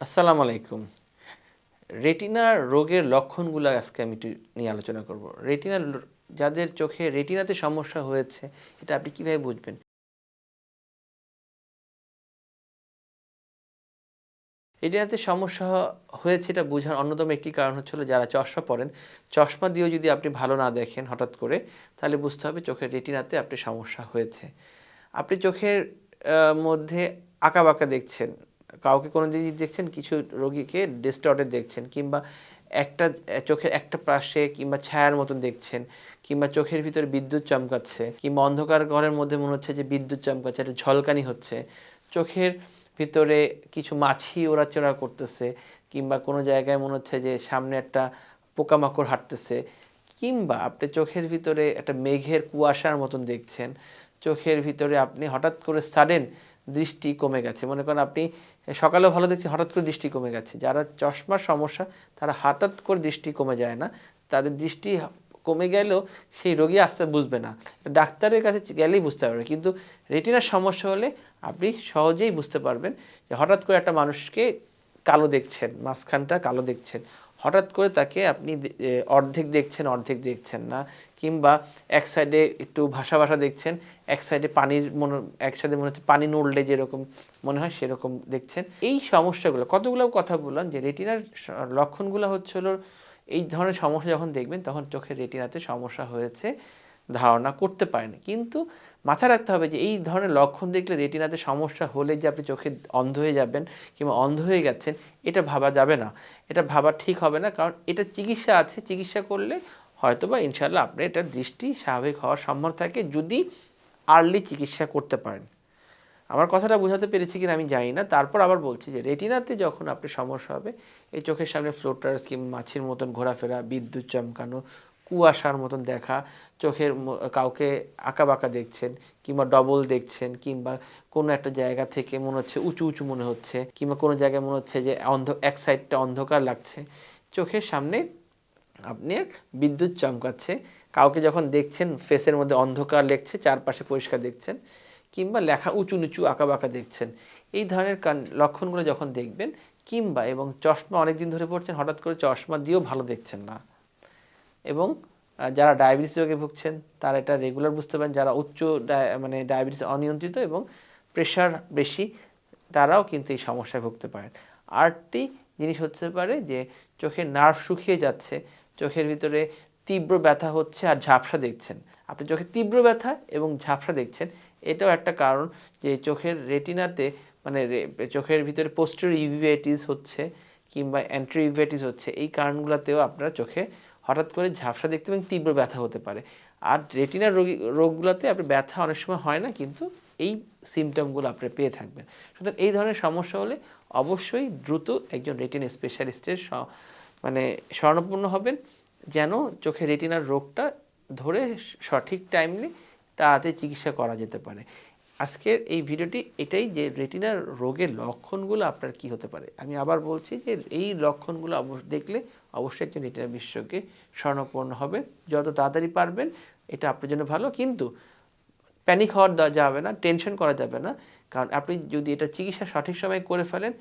আসসালামু আলাইকুম। রেটিনার রোগের লক্ষণগুলো আজকে আমি একটু নিয়ে আলোচনা করব। রেটিনার ল- যাদের চোখে রেটিনাতে সমস্যা হয়েছে, এটা আপনি কীভাবে বুঝবেন? রেটিনাতে সমস্যা হয়েছে এটা বোঝার অন্যতম একটি কারণ হচ্ছিল যারা চশমা পরেন, চশমা দিয়েও যদি আপনি ভালো না দেখেন হঠাৎ করে, তাহলে বুঝতে হবে চোখের রেটিনাতে আপনি সমস্যা হয়েছে। আপনি চোখের মধ্যে আঁকাবাঁকা দেখছেন কাউকে কোনো জিনিস দেখছেন, কিছু রোগীকে ডিস্টর্টেড দেখছেন, কিংবা একটা, চোখের একটা পাশে কিংবা ছায়ার মতন দেখছেন, কিংবা চোখের ভিতরে বিদ্যুৎ চমকাচ্ছে, কিংবা অন্ধকার ঘরের মধ্যে মনে হচ্ছে যে বিদ্যুৎ চমকাচ্ছে, একটা ঝলকানি হচ্ছে। চোখের ভিতরে কিছু মাছি ওড়াচড়া করতেছে, কিংবা কোনো জায়গায় মনে হচ্ছে যে সামনে একটা পোকামাকড় হাঁটতেছে, কিংবা আপনি চোখের ভিতরে একটা মেঘের কুয়াশার মতন দেখছেন চোখের ভিতরে আপনি হঠাৎ করে সাডেন দৃষ্টি কমে গেছে। মনে করেন আপনি সকালেও ভালো দেখছেন হঠাৎ করে দৃষ্টি কমে গেছে। যারা চশমার সমস্যা, তারা হঠাৎ করে দৃষ্টি কমে যায় না। তাদের দৃষ্টি কমে গেলেও সেই রোগী আসতে বুঝবে না। ডাক্তারের কাছে গেলেই বুঝতে পারবে। কিন্তু রেটিনার সমস্যা হলে আপনি সহজেই বুঝতে পারবেন যে হঠাৎ করে একটা মানুষকে কালো দেখছেন, মাঝখানটা কালো দেখছেন। হঠাৎ করে তাকে আপনি অর্ধেক দেখছেন অর্ধেক দেখছেন না। কিংবা এক সাইডে একটু ভাষা ভাষা দেখছেন, এক সাইডে পানির মনে, এক সাইডে মনে হচ্ছে পানি নড়লে যেরকম মনে হয় সেরকম দেখছেন। এই সমস্যাগুলো, কতগুলো কথা বললাম যে রেটিনার লক্ষণগুলো হচ্ছে হলো এই ধরনের সমস্যা যখন দেখবেন, তখন চোখের রেটিনাতে সমস্যা হয়েছে, ধারণা করতে পারেন। কিন্তু মাথায় রাখতে হবে যে এই ধরনের লক্ষণ দেখলে রেটিনাতে সমস্যা হলে যে আপনি চোখে অন্ধ হয়ে যাবেন কিংবা অন্ধ হয়ে গেছেন, এটা ভাবা যাবে না। এটা ভাবা ঠিক হবে না কারণ এটা চিকিৎসা আছে। চিকিৎসা করলে হয়তো বা ইনশাল্লাহ আপনি এটা দৃষ্টি স্বাভাবিক হওয়ার সম্ভব থাকে যদি আর্লি চিকিৎসা করতে পারেন। আমার কথাটা বোঝাতে পেরেছি কিনা আমি জানি না। তারপর আবার বলছি যে রেটিনাতে যখন আপনি সমস্যা হবে, এই চোখের সামনে ফ্লোটার্স কিংবা মাছির মতন ঘোরাফেরা, বিদ্যুৎ চমকানো কুয়াশার মতন দেখা, চোখের কাউকে আঁকাবাঁকা দেখছেন, কিংবা ডবল দেখছেন, কিংবা কোনো একটা জায়গা থেকে মনে হচ্ছে উঁচু উঁচু মনে হচ্ছে, কিংবা কোনো জায়গায় মনে হচ্ছে যে অন্ধ, এক সাইডটা অন্ধকার লাগছে। চোখের সামনে আপনার বিদ্যুৎ চমকাচ্ছে, কাউকে যখন দেখছেন ফেসের মধ্যে অন্ধকার লেখছে চারপাশে পরিষ্কার দেখছেন, কিংবা লেখা উঁচু নিচু আঁকাবাঁকা দেখছেন, এই ধরনের লক্ষণগুলো যখন দেখবেন, কিংবা এবং চশমা অনেক দিন ধরে পড়ছেন, হঠাৎ করে চশমা দিয়েও ভালো দেখছেন না। এবং যারা ডায়াবেটিস রোগে ভুগছেন, তারা এটা রেগুলার বুঝতে পারেন। যারা উচ্চ মানে ডায়াবেটিস অনিয়ন্ত্রিত এবং প্রেশার বেশি, তারাও কিন্তু এই সমস্যায় ভুগতে পারেন। আরেকটি জিনিস হতে পারে যে চোখের নার্ভ শুকিয়ে যাচ্ছে, চোখের ভিতরে তীব্র ব্যথা হচ্ছে আর ঝাপসা দেখছেন। আপনি চোখে তীব্র ব্যথা এবং ঝাপসা দেখছেন, এটাও একটা কারণ যে, চোখের রেটিনাতে মানে চোখের ভিতরে পোস্টার ইউভিআইটিস হচ্ছে কিংবা অ্যান্ট্রি ইউভিআইটিস হচ্ছে, এই কারণগুলোতেও আপনার চোখে হঠাৎ করে ঝাপসা দেখতে এবং তীব্র ব্যথা হতে পারে। আর রেটিনার রোগী, রোগগুলোতে আপনি ব্যথা অনেক সময় হয় না, কিন্তু এই সিমটমগুলো আপনি পেয়ে থাকবেন। সুতরাং এই ধরনের সমস্যা হলে অবশ্যই দ্রুত একজন রেটিনা স্পেশালিস্টের মানে স্বর্ণপূর্ণ হবেন, যেন চোখে রেটিনার রোগটা ধরে সঠিক টাইমলি তাড়াতাড়ি চিকিৎসা করা যেতে পারে। আজকের এই ভিডিওটি এটাই যে রেটিনার রোগের লক্ষণগুলো আপনার কি হতে পারে। আমি আবার বলছি যে এই লক্ষণগুলো দেখলে অবশ্যই একজন রেটিনা বিশেষজ্ঞে স্বর্ণপূর্ণ হবে। যত তাড়াতাড়ি পারবেন, এটা আপনার জন্য ভালো। কিন্তু প্যানিক হওয়ার দেওয়া যাবে না টেনশন করা যাবে না। কারণ আপনি যদি এটা চিকিৎসা সঠিক সময়ে করে ফেলেন,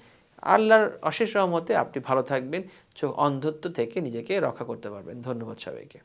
আল্লাহর অশেষ রহমতে আপনি ভালো থাকবেন। চোখ অন্ধত্ব থেকে নিজেকে রক্ষা করতে পারবেন। ধন্যবাদ সবাইকে।